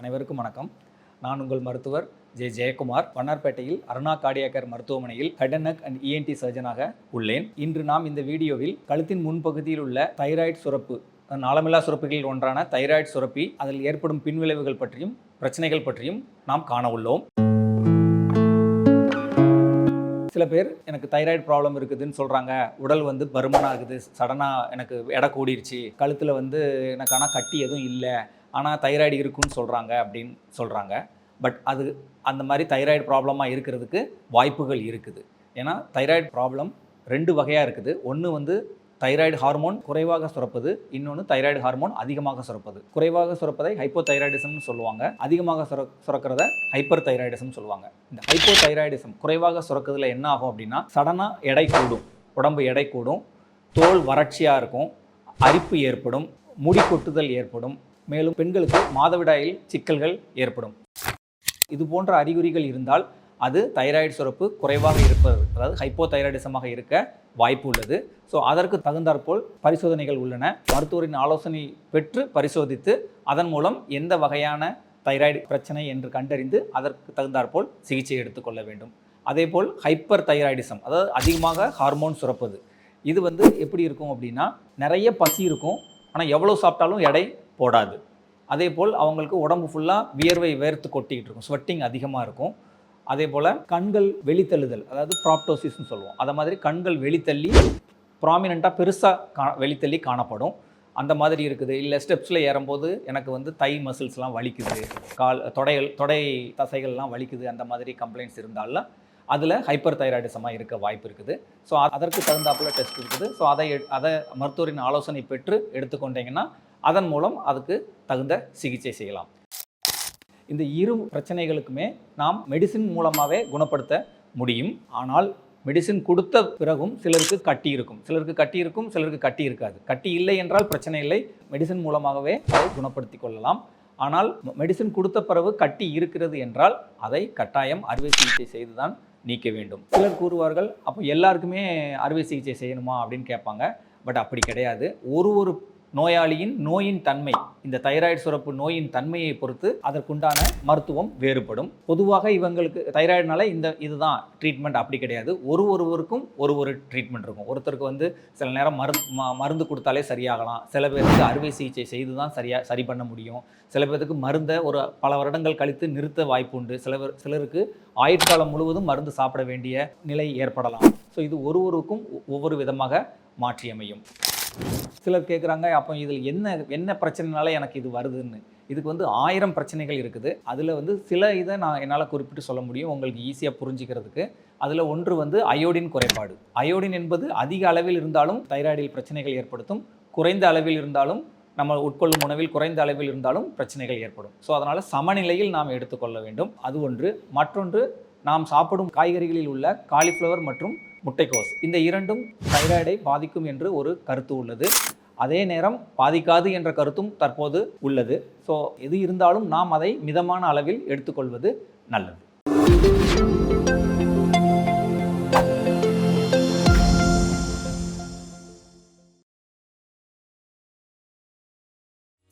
அனைவருக்கும் வணக்கம். நான் உங்கள் மருத்துவர் ஜே. ஜெயக்குமார். வண்ணார்பேட்டையில் அருணா கார்டியாக்கர் மருத்துவமனையில் ஹெட் அண்ட் அண்ட் இஎன்டி சர்ஜனாக உள்ளேன். இன்று நாம் இந்த வீடியோவில் கழுத்தின் முன்பகுதியில் உள்ள தைராய்டு சுரப்பு நாளமில்லா சுரப்புகளில் ஒன்றான தைராய்டு சுரப்பி அதில் ஏற்படும் பின்விளைவுகள் பற்றியும் பிரச்சனைகள் பற்றியும் நாம் காண உள்ளோம். சில பேர் எனக்கு தைராய்டு ப்ராப்ளம் இருக்குதுன்னு சொல்கிறாங்க உடல் வந்து பருமனாகுது சடனாக எனக்கு எடை கூடிருச்சு. கழுத்தில் வந்து எனக்கு ஆனால் கட்டி எதுவும் இல்லை. ஆனால் தைராய்டு இருக்குன்னு சொல்கிறாங்க அப்படின்னு சொல்கிறாங்க பட் அது அந்த மாதிரி தைராய்டு ப்ராப்ளமாக இருக்கிறதுக்கு வாய்ப்புகள் இருக்குது. ஏன்னா தைராய்டு ப்ராப்ளம் ரெண்டு வகையாக இருக்குது. ஒன்று வந்து தைராய்டு ஹார்மோன் குறைவாக சுரப்பது இன்னொன்று தைராய்டு ஹார்மோன் அதிகமாக சுரப்பது. குறைவாக சுரப்பதை ஹைப்போ தைராய்டிசம்னு சொல்லுவாங்க. அதிகமாக சுர சுரக்கிறத ஹைப்பர் தைராய்டிசம் சொல்லுவாங்க. இந்த ஹைப்போதைராய்டிசம் குறைவாக சுரக்கிறதுல என்ன ஆகும் அப்படின்னா சடனாக எடை கூடும். உடம்பு எடை கூடும். தோல் வறட்சியாக இருக்கும். அரிப்பு ஏற்படும். முடி கொட்டுதல் ஏற்படும். மேலும் பெண்களுக்கு மாதவிடாயில் சிக்கல்கள் ஏற்படும். இது போன்ற அறிகுறிகள் இருந்தால் அது தைராய்டு சுரப்பு குறைவாக இருப்பது அதாவது ஹைப்போதைராய்டிசமாக இருக்க வாய்ப்பு உள்ளது. ஸோ அதற்கு தகுந்தாற்போல் பரிசோதனைகள் உள்ளன. மருத்துவரின் ஆலோசனை பெற்று பரிசோதித்து அதன் மூலம் எந்த வகையான தைராய்டு பிரச்சனை என்று கண்டறிந்து அதற்கு தகுந்தாற்போல் சிகிச்சை எடுத்துக்கொள்ள வேண்டும். அதேபோல் ஹைப்பர் தைராய்டிசம் அதாவது அதிகமாக ஹார்மோன் சுரப்பது. இது வந்து எப்படி இருக்கும் அப்படின்னா நிறைய பசி இருக்கும். ஆனால் எவ்வளோ சாப்பிட்டாலும் எடை போடாது. அதே போல் அவங்களுக்கு உடம்பு ஃபுல்லாக வியர்வை வேர்த்து கொட்டிக்கிட்டு இருக்கும். ஸ்வெட்டிங் அதிகமாக இருக்கும். அதே போல் கண்கள் வெளித்தள்ளுதல் அதாவது ப்ராப்டோசிஸ்னு சொல்லுவோம். அதை மாதிரி கண்கள் வெளித்தள்ளி ப்ராமினெண்ட்டாக பெருசாக கா வெளித்தள்ளி காணப்படும். அந்த மாதிரி இருக்குது. இல்லை ஸ்டெப்ஸில் ஏறும்போது எனக்கு வந்து தை மசில்ஸ்லாம் வலிக்குது. கால் தொடைகள் தொடை தசைகள்லாம் வலிக்குது. அந்த மாதிரி கம்ப்ளைண்ட்ஸ் இருந்தாலும் அதில் ஹைப்பர் தைராய்டிசமாக இருக்க வாய்ப்பு இருக்குது. ஸோ அதற்கு தகுந்தாப்புல டெஸ்ட் இருக்குது. ஸோ அதை எ- அதை மருத்துவரின் ஆலோசனை பெற்று எடுத்துக்கொண்டீங்கன்னா அதன் மூலம் அதுக்கு தகுந்த சிகிச்சை செய்யலாம். இந்த இரு பிரச்சனைகளுக்குமே நாம் மெடிசின் மூலமாகவே குணப்படுத்த முடியும். ஆனால் மெடிசின் கொடுத்த பிறகும் சிலருக்கு கட்டி இருக்கும். சிலருக்கு கட்டி இருக்கும் சிலருக்கு கட்டி இருக்காது. கட்டி இல்லை என்றால் பிரச்சனை இல்லை. மெடிசின் மூலமாகவே அதை குணப்படுத்தி கொள்ளலாம். ஆனால் மெடிசின் கொடுத்த பிறகு கட்டி இருக்கிறது என்றால் அதை கட்டாயம் அறுவை சிகிச்சை செய்துதான் நீக்க வேண்டும். சிலர் கூறுவார்கள் அப்போ எல்லாருக்குமே அறுவை சிகிச்சை செய்யணுமா அப்படின்னு கேட்பாங்க. பட் அப்படி கிடையாது. ஒரு ஒரு நோயாளியின் நோயின் தன்மை இந்த தைராய்டு சுரப்பு நோயின் தன்மையை பொறுத்து அதற்குண்டான மருத்துவம் வேறுபடும். பொதுவாக இவங்களுக்கு தைராய்டுனால இந்த இதுதான் ட்ரீட்மெண்ட் அப்படி கிடையாது. ஒரு ஒருவருக்கும் ஒரு ஒரு ட்ரீட்மெண்ட் இருக்கும். ஒருத்தருக்கு வந்து சில நேரம் மருந்து ம- மருந்து கொடுத்தாலே சரியாகலாம். சில பேருக்கு அறுவை சிகிச்சை செய்து தான் சரியா சரி பண்ண முடியும். சில பேருக்கு மருந்தை ஒரு பல வருடங்கள் கழித்து நிறுத்த வாய்ப்பு உண்டு. சில சிலருக்கு ஆயுட்காலம் முழுவதும் மருந்து சாப்பிட வேண்டிய நிலை ஏற்படலாம். ஸோ இது ஒரு ஒருவருக்கும் ஒ- ஒவ்வொரு விதமாக மாற்றியமையும். சிலர் கேட்குறாங்க அப்போ இதில் என்ன என்ன பிரச்சனைனால எனக்கு இது வருதுன்னு. இதுக்கு வந்து ஆயிரம் பிரச்சனைகள் இருக்குது. அதில் வந்து சில இதை நான் என்னால் குறிப்பிட்டு சொல்ல முடியும் உங்களுக்கு ஈஸியாக புரிஞ்சுக்கிறதுக்கு. அதில் ஒன்று வந்து அயோடின் குறைபாடு. அயோடின் என்பது அதிக அளவில் இருந்தாலும் தைராய்டில் பிரச்சனைகள் ஏற்படுத்தும். குறைந்த அளவில் இருந்தாலும் நம்ம உட்கொள்ளும் உணவில் குறைந்த அளவில் இருந்தாலும் பிரச்சனைகள் ஏற்படும். ஸோ அதனால் சமநிலையில் நாம் எடுத்துக்கொள்ள வேண்டும். அது ஒன்று. மற்றொன்று நாம் சாப்பிடும் காய்கறிகளில் உள்ள காலிஃப்ளவர் மற்றும் முட்டைக்கோஸ். இந்த இரண்டும் தைராய்டை பாதிக்கும் என்று ஒரு கருத்து உள்ளது. அதே நேரம் பாதிக்காது என்ற கருத்தும் தற்போது உள்ளது. ஸோ எது இருந்தாலும் நாம் அதை மிதமான அளவில் எடுத்துக்கொள்வது நல்லது.